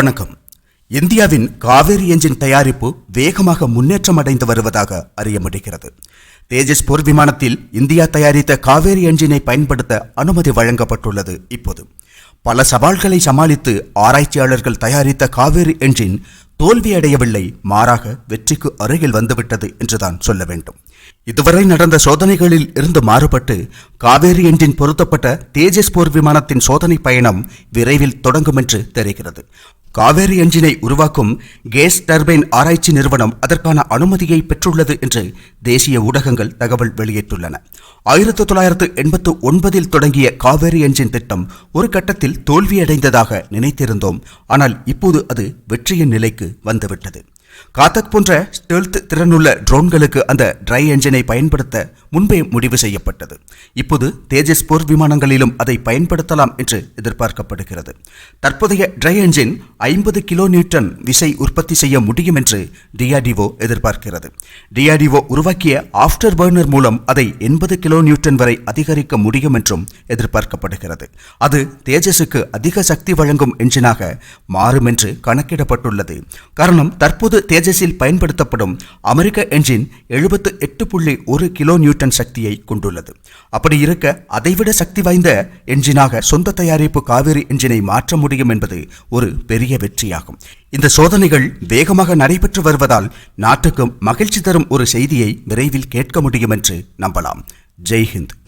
வணக்கம். இந்தியாவின் காவேரி என்ஜின் தயாரிப்பு வேகமாக முன்னேற்றம் அடைந்து வருவதாக அறிய முடிகிறது. தேஜஸ் போர் விமானத்தில் இந்தியா தயாரித்த காவேரி என்ஜினை பயன்படுத்த அனுமதி வழங்கப்பட்டுள்ளது இப்போது. பல சவால்களை சமாளித்து ஆராய்ச்சியாளர்கள் தயாரித்த காவேரி என்ஜின் தோல்வியடையவில்லை மாறாக வெற்றிக்கு அருகில் வந்துவிட்டது என்றுதான் சொல்ல வேண்டும். இதுவரை நடந்த சோதனைகளில் இருந்து மாறுபட்டு காவேரி என்ஜின் பொருத்தப்பட்ட தேஜஸ் போர் விமானத்தின் சோதனை பயணம் விரைவில் தொடங்கும் என்று தெரிகிறது. காவேரி என்ஜினை உருவாக்கும் கேஸ் டர்பைன் ஆராய்ச்சி நிறுவனம் அதற்கான அனுமதியை பெற்றுள்ளது என்று தேசிய ஊடகங்கள் தகவல் வெளியிட்டுள்ளன. ஆயிரத்தி தொள்ளாயிரத்து எண்பத்து ஒன்பதில் தொடங்கிய காவேரி என்ஜின் திட்டம் ஒரு கட்டத்தில் தோல்வியடைந்ததாக நினைத்திருந்தோம். ஆனால் இப்போது அது வெற்றியின் நிலைக்கு வந்துவிட்டது. காத்தக் போன்ற ஸ்டெல்த் திறனுள்ள ட்ரோன்களுக்கு அந்த ட்ரை என்ஜினை பயன்படுத்த முன்பே முடிவு செய்யப்பட்டது. இப்போது தேஜஸ் போர் விமானங்களிலும் அதை பயன்படுத்தலாம் என்று எதிர்பார்க்கப்படுகிறது. தற்போதைய ட்ரை என்ஜின் ஐம்பது கிலோ நியூட்டன் விசை உற்பத்தி செய்ய முடியும் என்று டிஆர்டிஓ எதிர்பார்க்கிறது. டிஆர்டிஓ உருவாக்கிய ஆஃப்டர் பர்னர் மூலம் அதை எண்பது கிலோ நியூட்டன் வரை அதிகரிக்க முடியும் என்றும் எதிர்பார்க்கப்படுகிறது. அது தேஜஸுக்கு அதிக சக்தி வழங்கும் என்ஜினாக மாறும் என்று கணக்கிடப்பட்டுள்ளது. காரணம் தற்போது தேஜஸில் பயன்படுத்தப்படும் அமெரிக்க என்ஜின் எழுபத்து எட்டு புள்ளி ஒரு கிலோ நியூட்டன் சக்தியை கொண்டுள்ளது. அப்படி இருக்க அதைவிட சக்தி வாய்ந்த என்ஜினாக சொந்த தயாரிப்பு காவேரி என்ஜினை மாற்ற முடியும் என்பது ஒரு பெரிய வெற்றியாகும். இந்த சோதனைகள் வேகமாக நடைபெற்று வருவதால் நாட்டுக்கு மகிழ்ச்சி தரும் ஒரு செய்தியை விரைவில் கேட்க முடியும் என்று நம்பலாம். ஜெய்ஹிந்த்.